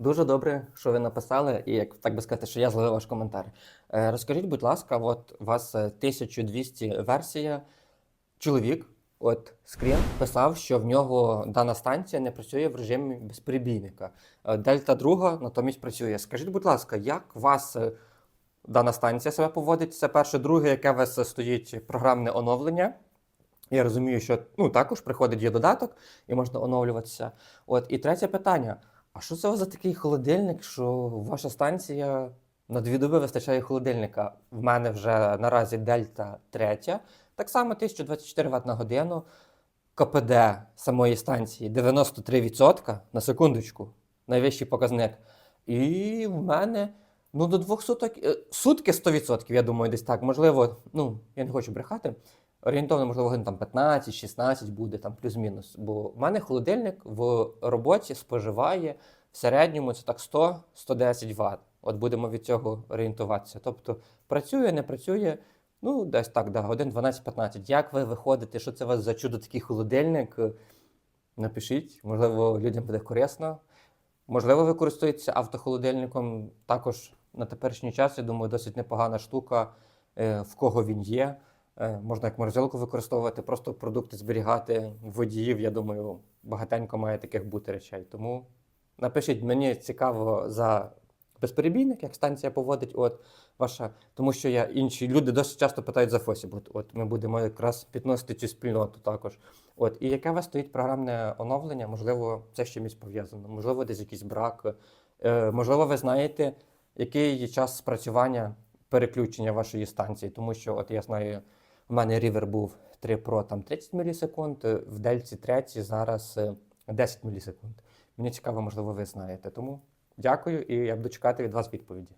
Дуже добре, що ви написали, і як так би сказати, що я зловив ваш коментар. Е, розкажіть, будь ласка, от у вас е, 1200 версія. Чоловік, от скрін, писав, що в нього дана станція не працює в режимі безперебійника. Е, Дельта 2 натомість працює. Скажіть, будь ласка, як вас е, дана станція себе поводить? Це перше, друге, яке у вас е, стоїть програмне оновлення. Я розумію, що ну, також приходить є додаток і можна оновлюватися. От, і третє питання. А що це за такий холодильник, що ваша станція на дві доби вистачає холодильника? В мене вже наразі Дельта 3, так само 1024 Вт на годину. КПД самої станції 93% на секундочку, найвищий показник. І в мене ну, до двох суток, е, сутки 100%, я думаю, десь так. Можливо, ну, я не хочу брехати. Орієнтовно, можливо, годин там 15-16 буде там плюс-мінус. Бо в мене холодильник в роботі споживає в середньому це так 100-110 Вт. От будемо від цього орієнтуватися. Тобто працює, не працює, ну десь так, да, годин 12-15. Як ви виходите? Що це у вас за чудо такий холодильник? Напишіть, можливо, людям буде корисно. Можливо, ви користуєтеся автохолодильником. Також на теперішній час, я думаю, досить непогана штука, е, в кого він є. Е, Можна як морозилку використовувати, просто продукти зберігати водіїв. Я думаю, багатенько має таких бути речей. Тому напишіть, мені цікаво за безперебійник, як станція поводить. От ваша, тому що я інші люди досить часто питають за Фосіб. От, от ми будемо якраз підносити цю спільноту також. От і яке у вас стоїть програмне оновлення? Можливо, це з чимось пов'язано, можливо, десь якийсь брак. Е, можливо, ви знаєте, який є час спрацювання переключення вашої станції, тому що, от я знаю, у мене рівер був 3 Pro там 30 мілісекунд, е, в Дельці 3 зараз е, 10 мілісекунд. Мені цікаво, можливо, ви знаєте. Тому дякую і я буду чекати від вас відповіді.